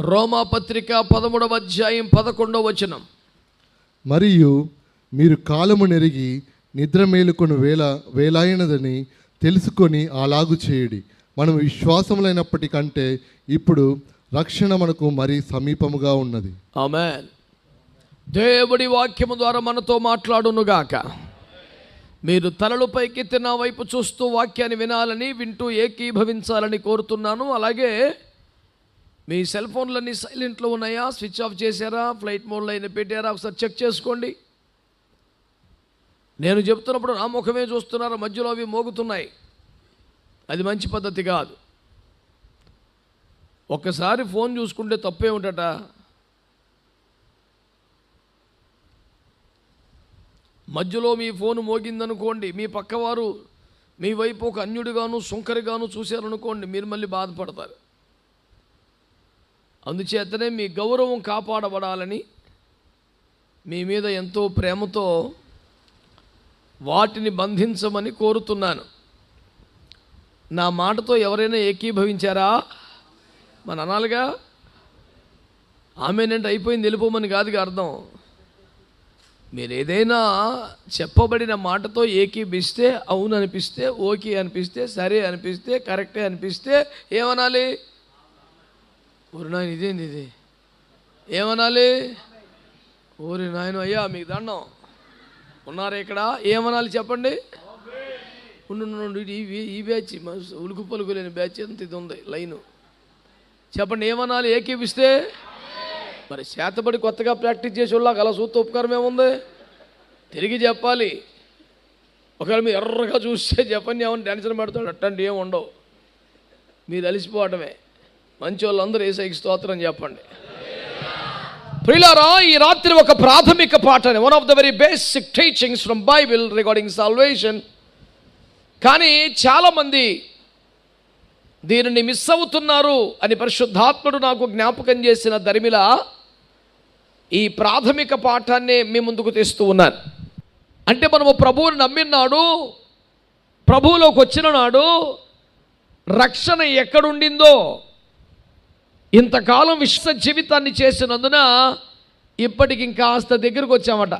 రోమా పత్రిక పదమూడవ అధ్యాయం పదకొండవ వచనం. మరియు మీరు కాలము నెరిగి నిద్ర మేలుకొని వేళ వేలాయనదని తెలుసుకొని అలాగు చేయుడి. మనం విశ్వాసములైనప్పటికంటే ఇప్పుడు రక్షణ మనకు మరీ సమీపముగా ఉన్నది. ఆమెన్. దేవుడి వాక్యము ద్వారా మనతో మాట్లాడునుగాక మీరు తలలు పైకెత్తి నా వైపు చూస్తూ వాక్యాన్ని వినాలని వింటూ ఏకీభవించాలని కోరుతున్నాను. అలాగే మీ సెల్ ఫోన్లన్నీ సైలెంట్లో ఉన్నాయా? స్విచ్ ఆఫ్ చేశారా? ఫ్లైట్ మోడ్లో అయినా పెట్టారా? ఒకసారి చెక్ చేసుకోండి. నేను చెప్తున్నప్పుడు నా ముఖమే చూస్తున్నారా మధ్యలో అవి మోగుతున్నాయి. అది మంచి పద్ధతి కాదు. ఒక్కసారి ఫోన్ చూసుకుంటే తప్పే ఉంటట. మధ్యలో మీ ఫోన్ మోగిందనుకోండి మీ పక్కవారు మీ వైపు ఒక అన్యుడిగాను సుంకరిగాను చూశారనుకోండి మీరు మళ్ళీ బాధపడతారు. అందుచేతనే మీ గౌరవం కాపాడబడాలని మీ మీద ఎంతో ప్రేమతో వాటిని బంధించమని కోరుతున్నాను. నా మాటతో ఎవరైనా ఏకీభవించారా? మన అనాలిగా ఆమెనంటే అయిపోయింది వెళ్ళిపోమని కాదుగా అర్థం. మీరు ఏదైనా చెప్పబడిన మాటతో ఏకీభిస్తే అవును అనిపిస్తే ఓకే అనిపిస్తే సరే అనిపిస్తే కరెక్టే అనిపిస్తే ఏమనాలి? ఊరి నాయన ఇదేంది ఇది? ఏమనాలి? ఊరి నాయన అయ్యా మీకు దండం. ఉన్నారా ఇక్కడ? ఏమనాలి చెప్పండి? ఉండు ఈ- ఈ బ్యాచ్ ఉలుకు పలుకు లేని బ్యాచ్ ఎంత ఇది ఉంది లైను. చెప్పండి ఏమనాలి? ఏకీపిస్తే? మరి చేతబడి కొత్తగా ప్రాక్టీస్ చేసే వాళ్ళకి అలా చూస్తే ఉపకారం ఏముంది? తిరిగి చెప్పాలి. ఒకవేళ మీరు ఎర్రగా చూస్తే చెప్పండి ఏమన్నా టెన్షన్ పెడతాడు అట్టండి ఏమి ఉండవు. మీరు అలిసిపోవటమే. మంచి వాళ్ళందరూ ఏసైకి స్తోత్రం చెప్పండి. ప్రిలారా ఈ రాత్రి ఒక ప్రాథమిక పాఠాన్ని one of the very basic teachings from Bible regarding salvation కానీ చాలామంది దీనిని మిస్ అవుతున్నారు అని పరిశుద్ధాత్ముడు నాకు జ్ఞాపకం చేసిన దరిమిల ఈ ప్రాథమిక పాఠాన్ని మీ ముందుకు తెస్తూ ఉన్నాను అంటే మనము ప్రభువుని నమ్మినాడు ప్రభువులోకి వచ్చిన నాడు రక్షణ ఎక్కడుండిందో ఇంతకాలం విశ్వ జీవితాన్ని చేసినందున ఇప్పటికి ఇంకాస్త దగ్గరకు వచ్చామట.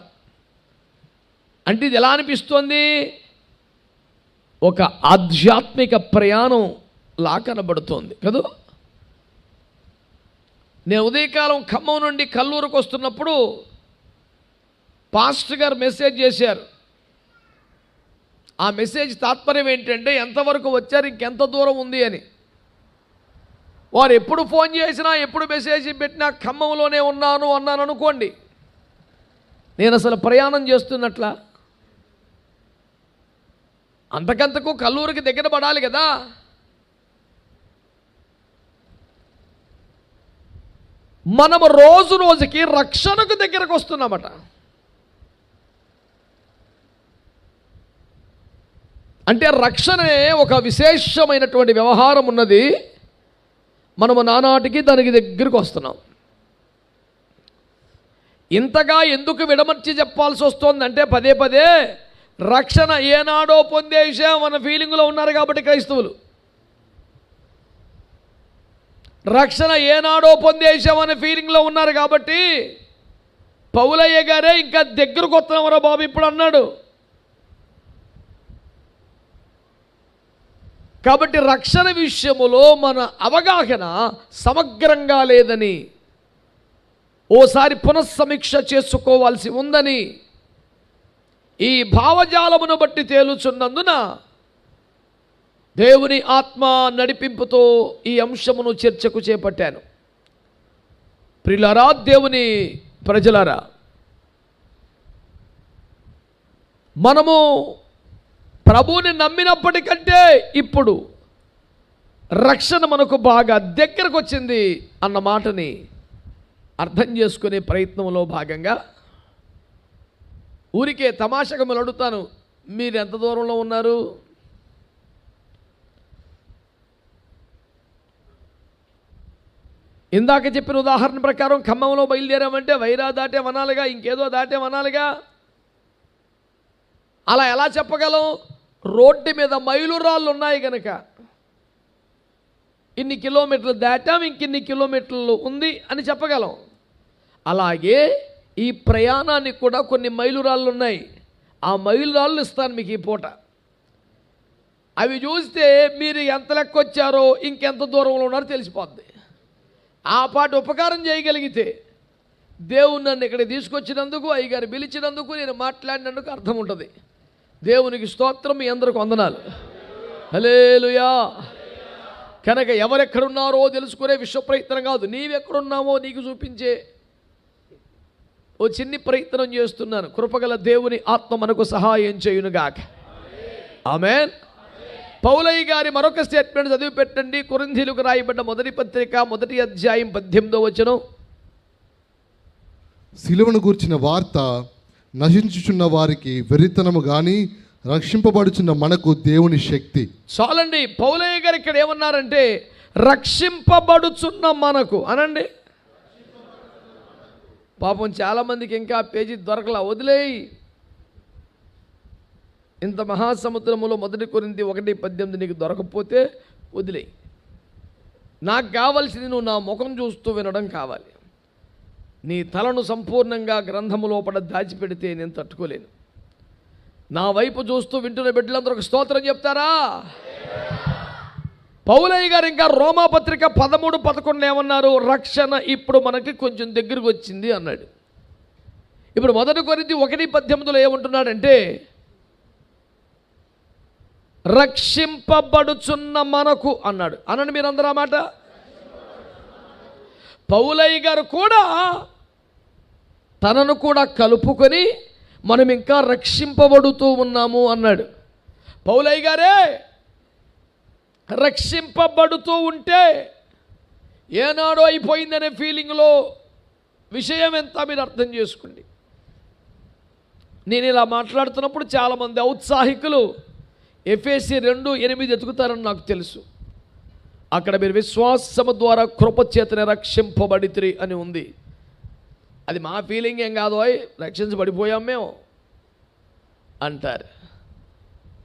అంటే ఇది ఎలా అనిపిస్తోంది? ఒక ఆధ్యాత్మిక ప్రయాణం లా కనబడుతోంది కదూ? నేను ఉదయకాలం ఖమ్మం నుండి కల్లూరుకు వస్తున్నప్పుడు పాస్టర్ గారు మెసేజ్ చేశారు. ఆ మెసేజ్ తాత్పర్యం ఏంటంటే ఎంతవరకు వచ్చారు ఇంకెంత దూరం ఉంది అని. వారు ఎప్పుడు ఫోన్ చేసినా ఎప్పుడు మెసేజ్ పెట్టినా ఖమ్మంలోనే ఉన్నాను అన్నాను అనుకోండి. నేను అసలు ప్రయాణం చేస్తున్నట్లా? అంతకంతకు కల్లూరికి దగ్గర పడాలి కదా? మనము రోజు రోజుకి రక్షణకు దగ్గరకు వస్తున్నామట. అంటే రక్షణే ఒక విశేషమైనటువంటి వ్యవహారం ఉన్నది. మనము నానాటికి దానికి దగ్గరికి వస్తున్నాం. ఇంతగా ఎందుకు విడమర్చి చెప్పాల్సి వస్తోందంటే పదే పదే రక్షణ ఏనాడో పొందే విషయం మన ఫీలింగ్లో ఉన్నారు కాబట్టి క్రైస్తవులు. రక్షణ ఏనాడో పొందే విషయం అనే ఫీలింగ్లో ఉన్నారు కాబట్టి పౌలయ్య గారే ఇంకా దగ్గరకు వస్తున్నామరా బాబు ఇప్పుడు అన్నాడు. కాబట్టి రక్షణ విషయములో మన అవగాహన సమగ్రంగా లేదని ఓసారి పునఃసమీక్ష చేసుకోవాల్సి ఉందని ఈ భావజాలమును బట్టి తేలుచున్నందున దేవుని ఆత్మ నడిపింపుతో ఈ అంశమును చర్చకు చేపట్టాను. ప్రిలరా దేవుని ప్రజలరా మనము ప్రభువుని నమ్మినప్పటికంటే ఇప్పుడు రక్షణ మనకు బాగా దగ్గరకు వచ్చింది అన్న మాటని అర్థం చేసుకునే ప్రయత్నంలో భాగంగా ఊరికే తమాషగా మిమ్మల్ని అడుగుతాను. మీరు ఎంత దూరంలో ఉన్నారు? ఇందాక చెప్పిన ఉదాహరణ ప్రకారం ఖమ్మంలో బయలుదేరామంటే వైరా దాటే వనాలుగా ఇంకేదో దాటే వనాలుగా? అలా ఎలా చెప్పగలం? రోడ్డు మీద మైలురాళ్ళు ఉన్నాయి కనుక ఇన్ని కిలోమీటర్లు దాటాం ఇంకిన్ని కిలోమీటర్లు ఉంది అని చెప్పగలం. అలాగే ఈ ప్రయాణానికి కూడా కొన్ని మైలురాళ్ళు ఉన్నాయి. ఆ మైలురాళ్ళు ఇస్తాను మీకు ఈ పూట. అవి చూస్తే మీరు ఎంత లెక్క వచ్చారో ఇంకెంత దూరంలో ఉన్నారో తెలిసిపోద్ది. ఆ పాట ఉపకారం చేయగలిగితే దేవుడు నన్ను ఇక్కడ తీసుకొచ్చినందుకు అయ్యగారు పిలిచినందుకు నేను మాట్లాడినందుకు అర్థం ఉంటుంది. దేవునికి స్తోత్రం మీ అందరికి వందనాలు. హలేలుయా కనుక ఎవరెక్కడున్నారో తెలుసుకునే విశ్వ ప్రయత్నం కాదు. నీవెక్కడున్నావో నీకు చూపించే ఓ చిన్ని ప్రయత్నం చేస్తున్నాను. కృపగల దేవుని ఆత్మ మనకు సహాయం చేయునుగాక. ఆమెన్. పౌలయ్య గారి మరొక స్టేట్మెంట్ చదివి పెట్టండి కురింథీలకు రాయబడ్డ మొదటి పత్రిక మొదటి అధ్యాయం పద్దెనిమిదో వచనం. శిలువను గూర్చిన వార్త నశించుచున్న వారికి వెరితనము కానీ రక్షింపబడుచున్న మనకు దేవుని శక్తి. చాలండి పౌలయ్య గారు ఇక్కడ ఏమన్నారంటే రక్షింపబడుచున్న మనకు. అనండి. పాపం చాలామందికి ఇంకా పేజీ దొరకలా వదిలేయి. ఇంత మహాసముద్రములో మొదటి కొరింది ఒకటి పద్దెనిమిది నీకు దొరకకపోతే వదిలేయి. నాకు కావాల్సింది నువ్వు నా ముఖం చూస్తూ వినడం కావాలి. నీ తలను సంపూర్ణంగా గ్రంథము లోపల దాచిపెడితే నేను తట్టుకోలేను. నా వైపు చూస్తూ వింటున్న బిడ్డలందరూ ఒక స్తోత్రం చెప్తారా? పౌలయ్య గారు ఇంకా రోమాపత్రిక పదమూడు పదకొండు ఏమన్నారు? రక్షణ ఇప్పుడు మనకి కొంచెం దగ్గరకు వచ్చింది అన్నాడు. ఇప్పుడు మొదటి కొరింది ఒకటి పద్దెనిమిదిలో ఏమంటున్నాడంటే రక్షింపబడుచున్న మనకు అన్నాడు. అనండి మీరు అందరూ ఆ మాట? పౌలయ్య గారు కూడా తనను కూడా కలుపుకొని మనం ఇంకా రక్షింపబడుతూ ఉన్నాము అన్నాడు. పౌలయ్య గారే రక్షింపబడుతూ ఉంటే ఏనాడో అయిపోయిందనే ఫీలింగ్లో విషయం ఎంత మీరు అర్థం చేసుకోండి. నేను ఇలా మాట్లాడుతున్నప్పుడు చాలామంది ఔత్సాహికులు ఎఫ్ఏసి రెండు ఎనిమిది ఎతుకుతారని నాకు తెలుసు. అక్కడ మీరు విశ్వాసము ద్వారా కృపచేతనే రక్షింపబడితిరి అని ఉంది. అది మా ఫీలింగ్ ఏం కాదు రక్షించి పడిపోయాం మేము అంటారు.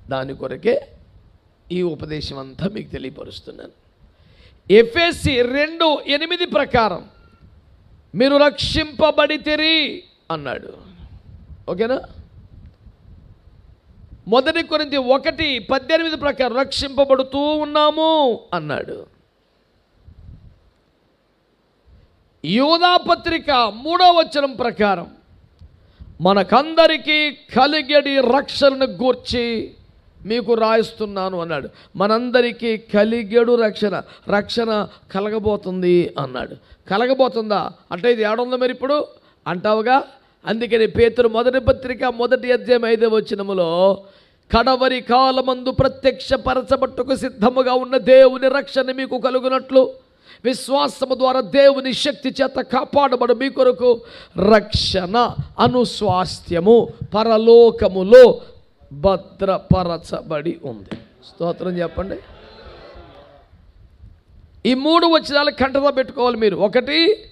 దాని కొరకే ఈ ఉపదేశం అంతా మీకు తెలియపరుస్తున్నాను. ఎఫ్ఎస్సి రెండు ఎనిమిది ప్రకారం మీరు రక్షింపబడితిరి అన్నాడు. ఓకేనా? మొదటి కొరింది ఒకటి పద్దెనిమిది ప్రకారం రక్షింపబడుతూ ఉన్నాము అన్నాడు. యూదా పత్రిక మూడో వచనం ప్రకారం మనకందరికీ కలిగడి రక్షణను గూర్చి మీకు రాయిస్తున్నాను అన్నాడు. మనందరికీ కలిగెడు రక్షణ రక్షణ కలగబోతుంది అన్నాడు. కలగబోతుందా? అంటే ఇది ఏడుందో మరి ఇప్పుడు? అంటావుగా? అందుకని పేతురు మొదటి పత్రిక మొదటి అధ్యాయం ఐదవ వచనములో కడవరి కాలమందు ప్రత్యక్ష పరచబట్టుకు సిద్ధముగా ఉన్న దేవుని రక్షణ మీకు కలుగునట్లు విశ్వాసము ద్వారా దేవుని శక్తి చేత కాపాడబడు మీ కొరకు రక్షణ అనుస్వాస్థ్యము పరలోకములో భద్రపరచబడి ఉంది. స్తోత్రం చెప్పండి. ఈ మూడు వచనాలు కంటతో పెట్టుకోవాలి మీరు. ఒకటి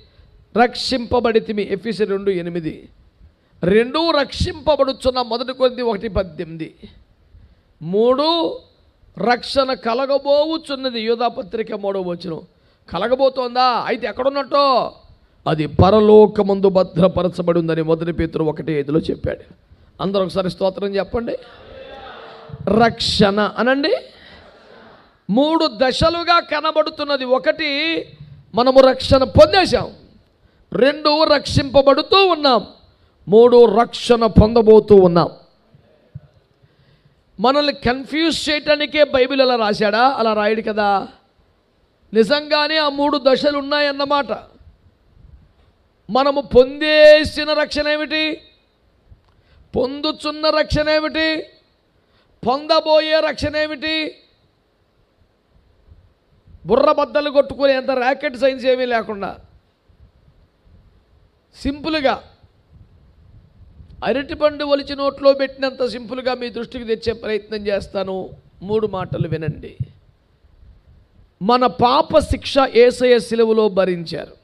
రక్షింపబడితిమి. మీ రెండు ఎనిమిది. రెండు రక్షింపబడుచున్న మొదటి కొద్ది ఒకటి పద్దెనిమిది. మూడు రక్షణ కలగబోవుచున్నది. యూధాపత్రిక మూడో వచనం. కలగబోతోందా? అయితే ఎక్కడున్నట్టో? అది పరలోకమందు భద్రపరచబడి ఉందని మొదటి పేతురు ఒకటి ఐదులో చెప్పాడు. అందరూ ఒకసారి స్తోత్రం చెప్పండి. రక్షణ అనండి. మూడు దశలుగా కనబడుతున్నది ఒకటి మనము రక్షణ పొందేశాం. రెండు రక్షింపబడుతూ ఉన్నాం. మూడు రక్షణ పొందబోతూ ఉన్నాం. మనల్ని కన్ఫ్యూజ్ చేయటానికే బైబిల్ అలా రాశాడా? అలా రాయడు కదా. నిజంగానే ఆ మూడు దశలు ఉన్నాయన్నమాట. మనము పొందేసిన రక్షణ ఏమిటి? పొందుచున్న రక్షణ ఏమిటి? పొందబోయే రక్షణ ఏమిటి? బుర్రబద్దలు కొట్టుకునే అంత ర్యాకెట్ సైన్స్ ఏమీ లేకుండా. సింపుల్గా అరటిపండు ఒలిచి నోట్లో పెట్టినంత సింపుల్గా మీ దృష్టికి తెచ్చే ప్రయత్నం చేస్తాను. మూడు మాటలు వినండి. మన పాప శిక్ష ఏసయ శిలువలో భరించారు.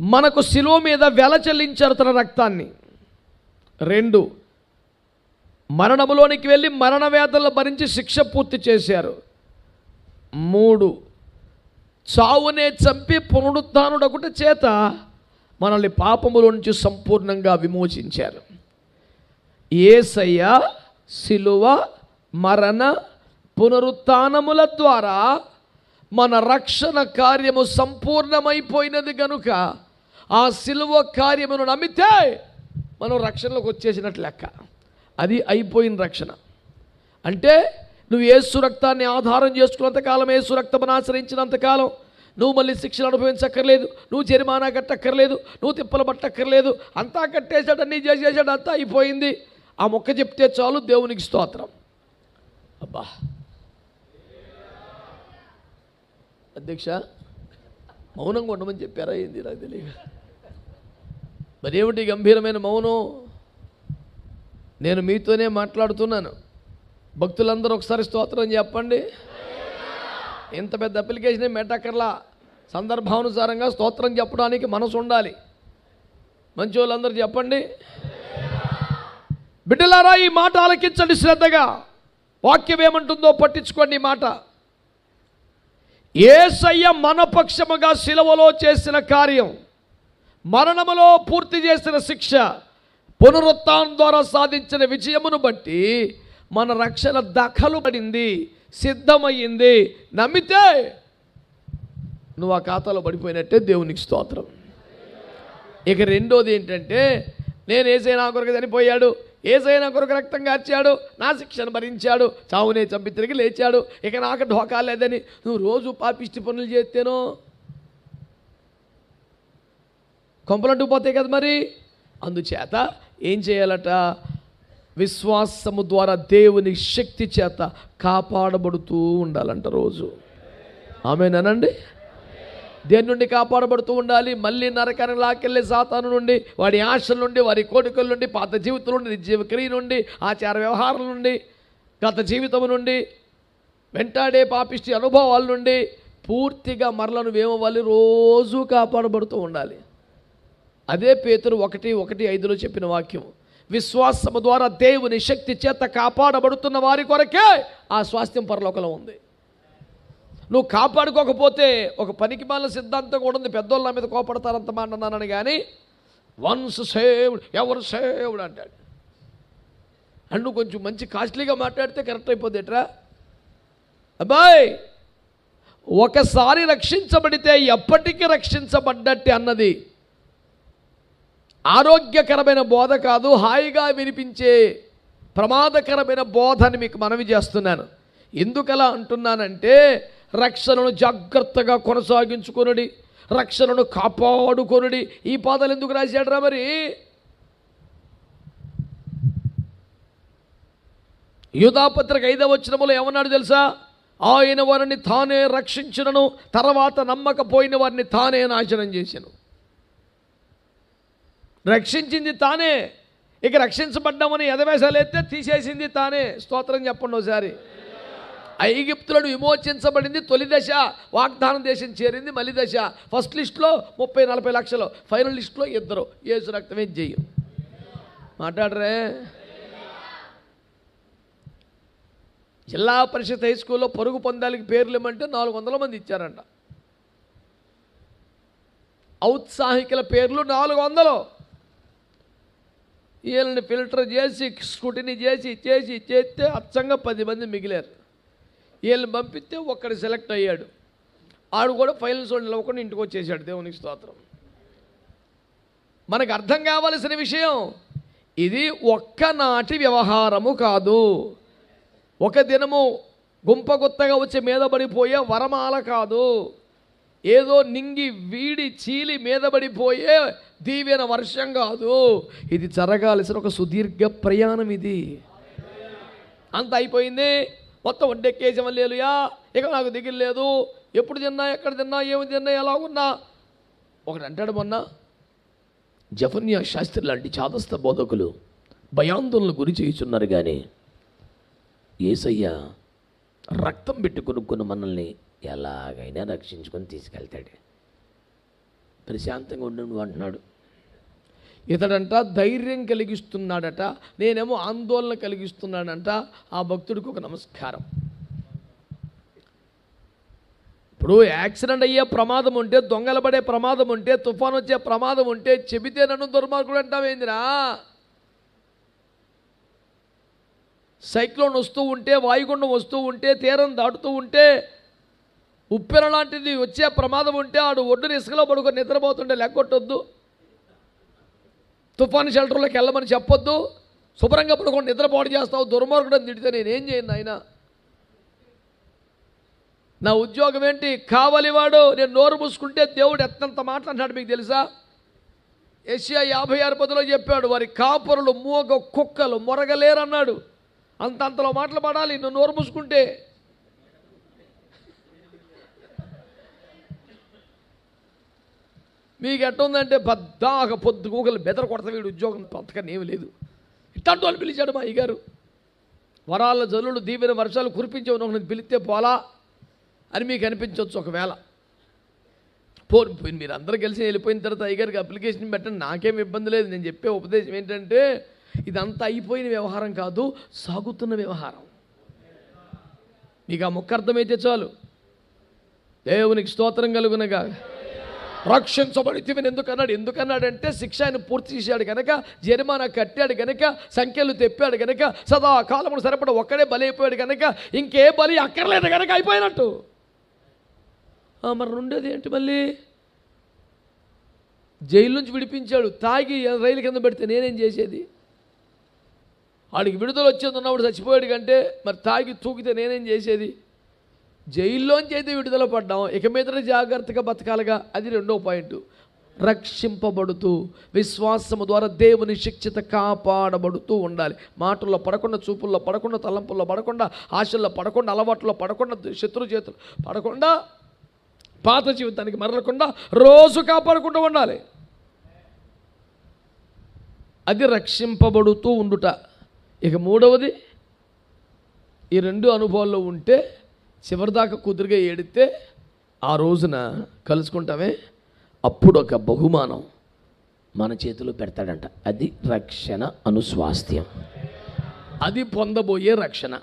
మనకు శిలువ మీద వెల చెల్లించారు తన రక్తాన్ని. రెండు మరణములోనికి వెళ్ళి మరణ వేదనలు భరించి శిక్ష పూర్తి చేశారు. మూడు చావునే చంపి పునరుద్ధానుడొకటి చేత మనల్ని పాపముల నుంచి సంపూర్ణంగా విమోచించారు. ఏసయ్య శిలువ మరణ పునరుత్నముల ద్వారా మన రక్షణ కార్యము సంపూర్ణమైపోయినది గనుక ఆ శిలువ కార్యమును నమ్మితే మనం రక్షణలోకి వచ్చేసినట్లు లెక్క. అది అయిపోయిన రక్షణ. అంటే నువ్వు ఏసు రక్తాన్ని ఆధారం చేసుకున్నంత కాలం ఏసు రక్తమును కాలం నువ్వు మళ్ళీ శిక్షలు అనుభవించక్కర్లేదు నువ్వు జరిమానా కట్టక్కర్లేదు నువ్వు తిప్పలు పట్టక్కర్లేదు అంతా కట్టేశాడు అన్నీ చేసేసాడు అంతా అయిపోయింది. ఆ మొక్క చెప్తే చాలు దేవునికి స్తోత్రం. అబ్బా. అధ్యక్ష మౌనంగా ఉండమని చెప్పారా ఏంది? నాకు తెలియదు మరేమిటి గంభీరమైన మౌనం? నేను మీతోనే మాట్లాడుతున్నాను. భక్తులందరూ ఒకసారి స్తోత్రం చెప్పండి. ఇంత పెద్ద అప్లికేషన్ మెటక్కర్లా సందర్భానుసారంగా స్తోత్రం చెప్పడానికి మనసు ఉండాలి. మంచి వాళ్ళందరూ చెప్పండి. బిడ్డలారా ఈ మాట ఆలకించండి శ్రద్ధగా. వాక్యం ఏమంటుందో పట్టించుకోండి ఈ మాట. ఏసయ్య మనపక్షముగా శిలవలో చేసిన కార్యం మరణములో పూర్తి చేసిన శిక్ష పునరుత్నం ద్వారా సాధించిన విజయమును బట్టి మన రక్షణ దఖలు పడింది సిద్ధమయ్యింది. నమ్మితే నువ్వు ఆ ఖాతాలో పడిపోయినట్టే దేవునికి స్తోత్రం. ఇక రెండోది ఏంటంటే నేను ఏసైనా కొరకు చనిపోయాడు. ఏసైనా కొరకు రక్తం కార్చాడు నా శిక్షను భరించాడు చావునే చంపి తిరిగి లేచాడు. ఇక నాకు ఢోకా లేదని నువ్వు రోజు పాపిష్టి పనులు చేస్తేనో? కొంపలంటూ పోతాయి కదా మరి? అందుచేత ఏం చేయాలట? విశ్వాసము ద్వారా దేవుని శక్తి చేత కాపాడబడుతూ ఉండాలంట రోజు. ఆమెనండి దేని నుండి కాపాడబడుతూ ఉండాలి? మళ్ళీ నరకానికి లాక్కెళ్ళే సాతాను నుండి వాడి ఆశల నుండి వారి కోరికల నుండి పాత జీవితం నుండి నిర్జీవ క్రియ నుండి ఆచార వ్యవహారం నుండి గత జీవితం నుండి వెంటాడే పాపిష్టి అనుభవాల నుండి పూర్తిగా మరల నువ్వేమవ్వాలి రోజూ కాపాడబడుతూ ఉండాలి. అదే పేతురు ఒకటి ఒకటి ఐదులో చెప్పిన వాక్యం. విశ్వాసము ద్వారా దేవుని శక్తి చేత కాపాడబడుతున్న వారి కొరకే ఆ స్వాస్థ్యం పరలోకంలో ఉంది. నువ్వు కాపాడుకోకపోతే ఒక పనికి మాలిన సిద్ధాంతం కూడా ఉంది. పెద్దోళ్ళ మీద కోపడతారంత మాట అన్నానని కానీ వన్స్ సేవ్డ్ ఎవరు సేవ్డ్ అంటాడు. అండ్ నువ్వు కొంచెం మంచి కాస్ట్లీగా మాట్లాడితే కరెక్ట్ అయిపోద్ది ఎట్రా? అబ్బాయ్ ఒకసారి రక్షించబడితే ఎప్పటికీ రక్షించబడ్డట్టే అన్నది. ఆరోగ్యకరమైన బోధ కాదు హాయిగా వినిపించే ప్రమాదకరమైన బోధ అని మీకు మనవి చేస్తున్నాను. ఎందుకలా అంటున్నానంటే రక్షణను జాగ్రత్తగా కొనసాగించుకొనుడి రక్షణను కాపాడుకొనుడి. ఈ పాదాలు ఎందుకు రాశాడరా మరి? యూధాపత్రిక ఐదవ వచ్చినములో ఏమన్నాడు తెలుసా? ఆయన వారిని తానే రక్షించినను తర్వాత నమ్మకపోయిన వారిని తానే నాశనం చేశాను. రక్షించింది తానే. ఇక రక్షించబడ్డామని ఎదవేశాలు ఎత్తే తీసేసింది తానే. స్తోత్రం చెప్పండి ఒకసారి. ఐగిప్తులను విమోచించబడింది తొలి దశ వాగ్దానం దేశం చేరింది మలి దశ. ఫస్ట్ లిస్ట్లో ముప్పై నలభై లక్షలు ఫైనల్ లిస్ట్లో ఇద్దరు. ఏసు రక్తమే జయం మాట్లాడరే? జిల్లా పరిషత్ హై స్కూల్లో పరుగు పందాలకి పేర్లు ఇవ్వమంటే నాలుగు వందల మంది ఇచ్చారంట. ఔత్సాహికుల పేర్లు నాలుగు వందలు. వీళ్ళని ఫిల్టర్ చేసి స్కూటీని చేసి చేసి చేస్తే అచ్చంగా పది మంది మిగిలారు. వీళ్ళని పంపిస్తే ఒక్కడు సెలెక్ట్ అయ్యాడు. ఆడు కూడా ఫైనల్స్ నిలవకుండా ఇంటికి వచ్చేసాడు దేవునికి స్తోత్రం. మనకు అర్థం కావలసిన విషయం ఇది ఒక్కనాటి వ్యవహారము కాదు. ఒక దినము గుంపగుత్తగా వచ్చి మీద పడిపోయే వరమాల కాదు. ఏదో నింగి వీడి చీలి మీద పడిపోయే దీవెన వర్షం కాదు. ఇది జరగాల్సిన ఒక సుదీర్ఘ ప్రయాణం ఇది. అంత అయిపోయింది. మొత్తం వడ్డెక్కేసాం లేలుయా ఇక నాకు దిగులు లేదు ఎప్పుడు తిన్నా ఎక్కడ తిన్నా ఏమి తిన్నా ఎలా ఉన్నా ఒకటి అంటాడు మొన్న జఫన్యా శాస్త్రి లాంటి చాదస్త బోధకులు భయాందోళన గురి చేయుచున్నారు కానీ ఏసయ్య రక్తం పెట్టి కొనుక్కున్న మనల్ని ఎలాగైనా రక్షించుకొని తీసుకెళ్తాడు. ప్రశాంతంగా ఉండు అంటున్నాడు. ఇతడంట ధైర్యం కలిగిస్తున్నాడట నేనేమో ఆందోళన కలిగిస్తున్నాడంట. ఆ భక్తుడికి ఒక నమస్కారం. ఇప్పుడు యాక్సిడెంట్ అయ్యే ప్రమాదం ఉంటే దొంగల పడే ప్రమాదం ఉంటే తుఫాన్ వచ్చే ప్రమాదం ఉంటే చెబితే నన్ను దుర్మార్గుడు అంటావేందిరా సైక్లోన్ వస్తూ ఉంటే వాయుగుండం వస్తూ ఉంటే తీరం దాటుతూ ఉంటే ఉప్పెన లాంటిది వచ్చే ప్రమాదం ఉంటే ఆడు ఒడ్డున ఇసుకలో పడుకొని నిద్రపోతుంటే లెక్కొట్టొద్దు. తుఫాను షెల్టర్లోకి వెళ్ళమని చెప్పొద్దు. శుభ్రంగా పడుకోండి నిద్రపాటు చేస్తావు దుర్మార్గుడు అని తిడితే నేనేం చేయను ఆయన నా ఉద్యోగం ఏంటి? కావలివాడు నేను నోరు మూసుకుంటే దేవుడు ఎత్తంత మాట్లాడినాడు మీకు తెలుసా? ఏషియా యాభై ఆరు పదిలో చెప్పాడు వారి కాపురులు మూగ కుక్కలు మొరగలేరన్నాడు. అంతంతలో మాటలు పడాలి నువ్వు నోరు మూసుకుంటే. మీకు ఎట్టుందంటే బద్దాక పొద్దు గూగలు బెదర కొడతా వీడు ఉద్యోగం పథకం ఏమి లేదు. ఇట్లాంటి వాళ్ళు పిలిచాడు మా అయ్యగారు. వరాల జల్లుడు దీవెన వర్షాలు కురిపించే ఒకరిని పిలిస్తే పోలా అని మీకు అనిపించవచ్చు ఒకవేళ. పోను పోయిన మీరు అందరూ కలిసి వెళ్ళిపోయిన తర్వాత అయ్యగారికి అప్లికేషన్ పెట్టండి నాకేం ఇబ్బంది లేదు. నేను చెప్పే ఉపదేశం ఏంటంటే ఇదంతా అయిపోయిన వ్యవహారం కాదు సాగుతున్న వ్యవహారం. మీకు ఆ ముక్క అర్థమైతే చాలు. దేవునికి స్తోత్రం కలుగునగా. రక్షించబడితివని ఎందుకన్నాడు? ఎందుకన్నాడంటే శిక్ష ఆయన పూర్తి చేశాడు కనుక జరిమానా కట్టాడు కనుక సంఖ్యలు తెప్పాడు కనుక సదాకాలమును సరిపడ ఒక్కడే బలి అయిపోయాడు కనుక ఇంకే బలి అక్కర్లేదు కనుక అయిపోయినట్టు. మరి రెండోది ఏంటి మళ్ళీ? జైలు నుంచి విడిపించాడు. తాగి రైలు కింద పెడితే నేనేం చేసేది? వాడికి విడుదల వచ్చేది ఉన్నప్పుడు చచ్చిపోయాడు కంటే మరి తాగి తూకితే నేనేం చేసేది? జైల్లోంచి అయితే విడుదల పడ్డాం. ఇక మీద జాగ్రత్తగా బతకాలిగా. అది రెండో పాయింట్. రక్షింపబడుతూ విశ్వాసము ద్వారా దేవుని శిక్షిత కాపాడబడుతూ ఉండాలి. మాటల్లో పడకుండా చూపుల్లో పడకుండా తలంపుల్లో పడకుండా ఆశల్లో పడకుండా అలవాట్లో పడకుండా శత్రు చేతులు పడకుండా పాత జీవితానికి మరలకుండా రోజు కాపాడుకుంటూ ఉండాలి. అది రక్షింపబడుతూ ఉండుట. ఇక మూడవది ఈ రెండు అనుభవాల్లో ఉంటే చివరిదాకా కుదురుగా ఏడితే ఆ రోజున కలుసుకుంటామే. అప్పుడు ఒక బహుమానం మన చేతిలో పెడతాడంట. అది రక్షణ అనుస్వాస్థ్యం. అది పొందబోయే రక్షణ.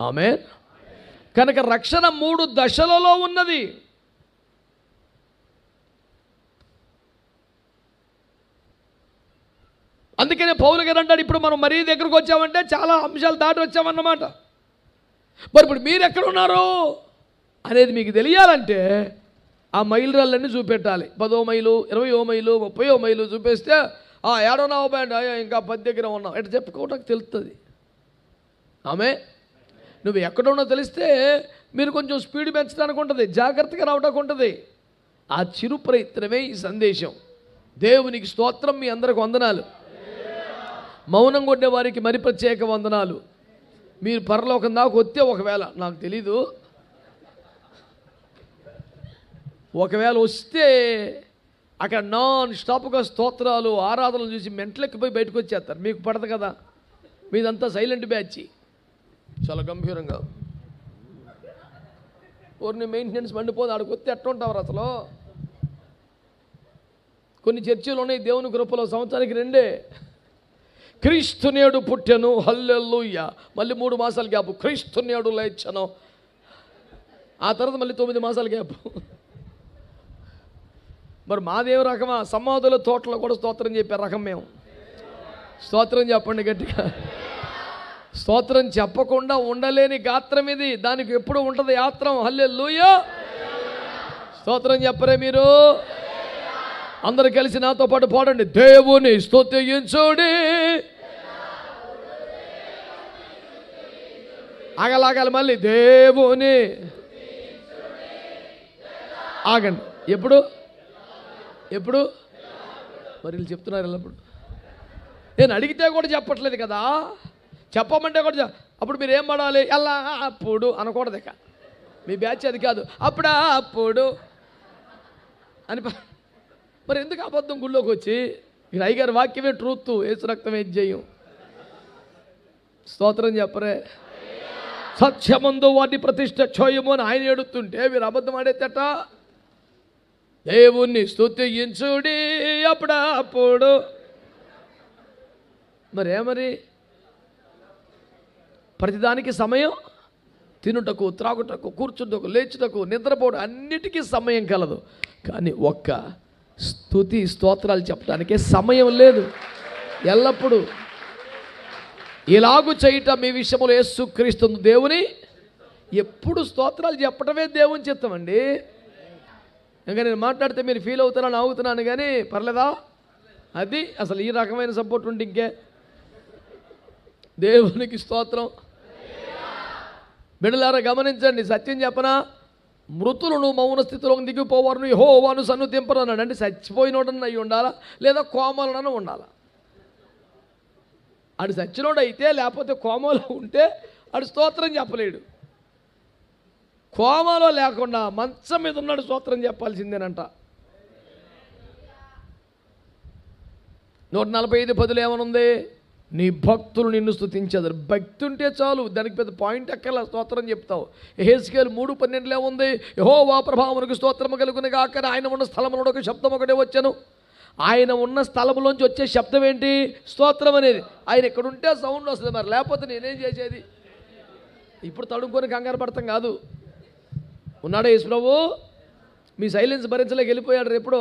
ఆమె కనుక రక్షణ మూడు దశలలో ఉన్నది. అందుకనే పౌరు గారు అంటాడు ఇప్పుడు మనం మరీ దగ్గరకు వచ్చామంటే చాలా అంశాలు దాటి వచ్చామన్నమాట. మరి ఇప్పుడు మీరు ఎక్కడ ఉన్నారు అనేది మీకు తెలియాలంటే ఆ మైలురాళ్ళన్నీ చూపెట్టాలి. పదో మైలు ఇరవయో మైలు ముప్పయో మైలు చూపిస్తే ఆ ఏడోనావు బ్యాండ్ ఇంకా పది దగ్గర ఉన్నావు. ఇట్లా చెప్పుకోవడానికి తెలుస్తుంది ఆమె నువ్వు ఎక్కడున్నా తెలిస్తే మీరు కొంచెం స్పీడ్ పెంచడానికి ఉంటుంది జాగ్రత్తగా రావడానికి ఉంటుంది. ఆ చిరు ప్రయత్నమే ఈ సందేశం. దేవునికి స్తోత్రం మీ అందరికి వందనాలు. మౌనం కొట్టే వారికి మరి ప్రత్యేక వందనాలు. మీరు పరలోకం దాకా వస్తే ఒకవేళ నాకు తెలీదు. ఒకవేళ వస్తే అక్కడ నాన్ స్టాప్గా స్తోత్రాలు ఆరాధనలు చూసి మెంట్లెక్కిపోయి బయటకు వచ్చేస్తారు. మీకు పడదు కదా? మీదంతా సైలెంట్ బ్యాచ్ చాలా గంభీరంగా. ఊరిని మెయింటెనెన్స్ మండిపోదు ఆడికి వస్తే ఎట్లా అసలు? కొన్ని చర్చిలు ఉన్నాయి దేవుని కృపలో సంవత్సరానికి రెండే. క్రీస్తు నేడు పుట్టెను హల్లెల్లుయ్య మళ్ళీ మూడు మాసాలు గ్యాప్. క్రీస్తు నేడు లేచను. ఆ తర్వాత మళ్ళీ తొమ్మిది మాసాలు గ్యాప్. మరి మాదేవ రకమా? సమాధుల తోటలో కూడా స్తోత్రం చెప్పే రకం మేము. స్తోత్రం చెప్పండి గట్టిగా. స్తోత్రం చెప్పకుండా ఉండలేని గాత్రం ఇది. దానికి ఎప్పుడు ఉంటుంది యాత్రం? హల్లెలూయ. స్తోత్రం చెప్పరే మీరు? అందరు కలిసి నాతో పాటు పాడండి. దేవుని స్తుతించుడి. ఆగలాగాలి మళ్ళీ. దేవుని. ఆగండి. ఎప్పుడు? ఎప్పుడు? మరి వీళ్ళు చెప్తున్నారు ఎల్లప్పుడు. నేను అడిగితే కూడా చెప్పట్లేదు కదా. చెప్పమంటే కూడా అప్పుడు మీరు ఏం పడాలి? ఎలా? అప్పుడు అనకూడదు ఇక. మీ బ్యాచ్ అది కాదు. అప్పుడా? అప్పుడు. అని మరి ఎందుకు అబద్ధం గుళ్ళోకి వచ్చి? ఇక్కడ అయ్యగారి వాక్యమే ట్రూత్ ఏసు రక్తమే జయం? స్తోత్రం చెప్పరే. సత్యమందు వాటి ప్రతిష్ట చేయము అని ఆయన ఎడుతుంటే మీరు అబద్ధం ఆడేతట దేవుణ్ణి స్థుతించుడి అప్పుడప్పుడు. మరి ప్రతిదానికి సమయం? తినుటకు త్రాగుటకు కూర్చుటకు లేచుటకు నిద్రపోవడం అన్నిటికీ సమయం కలదు. కానీ ఒక్క స్థుతి స్తోత్రాలు చెప్పడానికే సమయం లేదు. ఎల్లప్పుడూ ఇలాగు చేయట మీ విషయంలో యేసుక్రీస్తు దేవుని. ఎప్పుడు స్తోత్రాలు చెప్పటమే దేవుని చిత్తం అండి ఇంకా నేను మాట్లాడితే మీరు ఫీల్ అవుతున్నాను అవుతున్నాను కానీ పర్లేదా? అది అసలు ఈ రకమైన సపోర్ట్ ఉంటే ఇంకే. దేవునికి స్తోత్రం. బిడలారా గమనించండి సత్యం చెప్పనా? మృతులను మౌన స్థితిలో దిగిపోవారు సన్ను దింపను అన్నాడు అంటే చచ్చిపోయినోడన్న అయి ఉండాలా? లేదా కోమలనని ఉండాలా? ఆడు సచ్చినోడు అయితే లేకపోతే కోమలో ఉంటే ఆడు స్తోత్రం చెప్పలేడు. కోమలో లేకుండా మంచం మీద ఉన్నాడు స్తోత్రం చెప్పాల్సిందేనంట. నూట నలభై ఐదు పదులు ఏమనుంది? నీ భక్తులు నిన్ను స్థుతించదు భక్తి ఉంటే చాలు దానికి పెద్ద పాయింట్ ఎక్కల స్తోత్రం చెప్తావు. హేస్కేల్ మూడు పన్నెండులో ఉంది యహో వా ప్రభావమునకు స్తోత్రము కలుగుని ఆయన ఉన్న స్థలంలో ఒక శబ్దం ఒకటే వచ్చాను. ఆయన ఉన్న స్థలంలోంచి వచ్చే శబ్దం ఏంటి? స్తోత్రం అనేది. ఆయన ఎక్కడుంటే సౌండ్ వస్తుంది మరి. లేకపోతే నేనేం చేసేది? ఇప్పుడు తడుక్కొని కంగారు పడతాం కాదు. ఉన్నాడా యేసు మీ సైలెన్స్ భరించలేక వెళ్ళిపోయాడు ఎప్పుడో.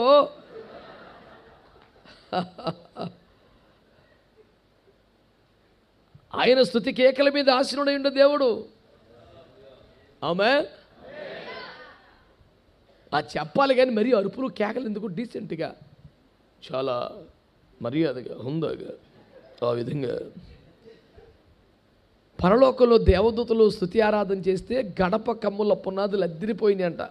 ఆయన స్థుతి కేకల మీద ఆశీనుడై ఉండే దేవుడు. ఆమె ఆ చెప్పాలి కానీ మరీ అరుపులు కేకలు ఎందుకు? డీసెంట్గా చాలా మర్యాదగా హుందాగా ఆ విధంగా పరలోకంలో దేవదూతలు స్థుతి ఆరాధన చేస్తే గడప కమ్ముల పునాదులు అద్దిరిపోయినాయి అంట